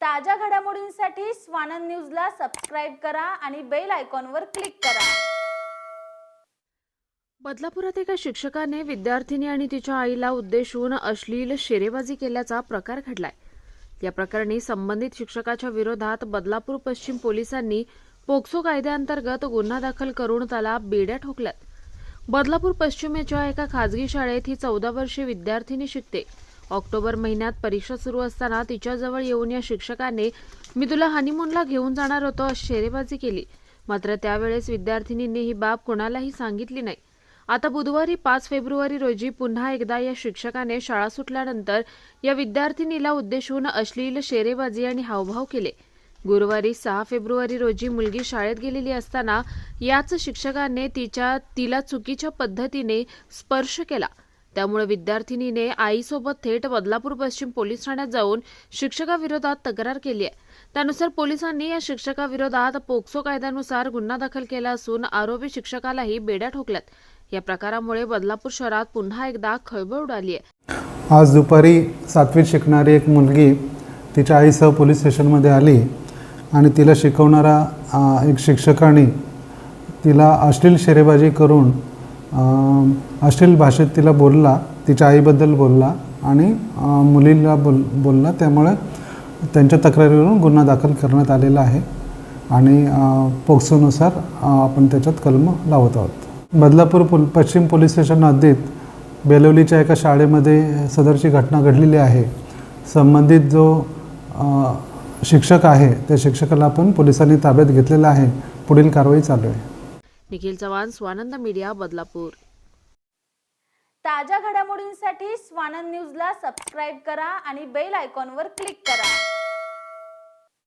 ताज्या घडामोडींसाठी स्वानंद न्यूजला सबस्क्राईब करा आणि बेल आयकॉनवर क्लिक करा. बदलापुरात एका शिक्षकाने विद्यार्थिनी आणि तिच्या आईला उद्देशून अश्लील शेरेबाजी केल्याचा प्रकार घडलाय. या प्रकरणी संबंधित शिक्षकाच्या विरोधात बदलापूर पश्चिम पोलिसांनी पोक्सो कायद्याअंतर्गत गुन्हा दाखल करून त्याला बेड्या ठोकल्यात. बदलापूर पश्चिमेच्या एका खाजगी शाळेत ही चौदा वर्षीय विद्यार्थिनी शिकते. ऑक्टोबर महिन्यात परीक्षा सुरू असताना तिच्याजवळ येऊन या शिक्षकाने मी तुला हनीमूनला घेऊन जाणार होतो अशी शेरेबाजी केली. मात्र त्यावेळेस विद्यार्थिनींनी ही बाब कोणालाही सांगितली नाही. आता बुधवारी पाच फेब्रुवारी रोजी पुन्हा एकदा या शिक्षकाने शाळा सुटल्यानंतर या विद्यार्थिनीला उद्देशून अश्लील शेरेबाजी आणि हावभाव केले. गुरुवारी सहा फेब्रुवारी रोजी मुलगी शाळेत गेलेली असताना याच शिक्षकाने तिच्या तिला चुकीच्या पद्धतीने स्पर्श केला. त्यामुळे विद्यार्थिनीने आईसोबत थेट बदलापूर पश्चिम पोलीस ठाण्यात जाऊन शिक्षकाविरोधात तक्रार केली आहे. त्यानुसार पोलिसांनी या शिक्षकाविरोधात पोक्सो कायद्यानुसार गुन्हा दाखल केला असून आरोपी शिक्षकालाही बेड्या ठोकल्यात. या प्रकारामुळे बदलापूर शहरात पुन्हा एकदा खळबळ उडाली आहे. आज दुपारी सातवीत शिकणारी एक मुलगी तिच्या आईसह पोलीस स्टेशनमध्ये आली आणि तिला शिकवणारा एक शिक्षकाने तिला अश्लील शेरेबाजी करून अश्लील भाषेत तिला बोलला तिच्या आईबद्दल बोलला आणि मुलीला बोल बोलला. त्यामुळे त्यांच्या तक्रारीवरून गुन्हा दाखल करण्यात आलेला आहे आणि पोक्सोनुसार आपण त्याच्यात कलम लावत आहोत. बदलापूर पोल पश्चिम पोलीस स्टेशन हद्दीत बेलवलीच्या एका शाळेमध्ये सदरची घटना घडलेली आहे. संबंधित जो शिक्षक आहे त्या शिक्षकाला आपण पोलिसांनी ताब्यात घेतलेला आहे. पुढील कारवाई चालू आहे. निखिल चव्हाण स्वानंद मीडिया बदलापूर. ताज्या घडामोडींसाठी स्वानंद न्यूजला सबस्क्राईब करा आणि बेल आयकॉनवर क्लिक करा.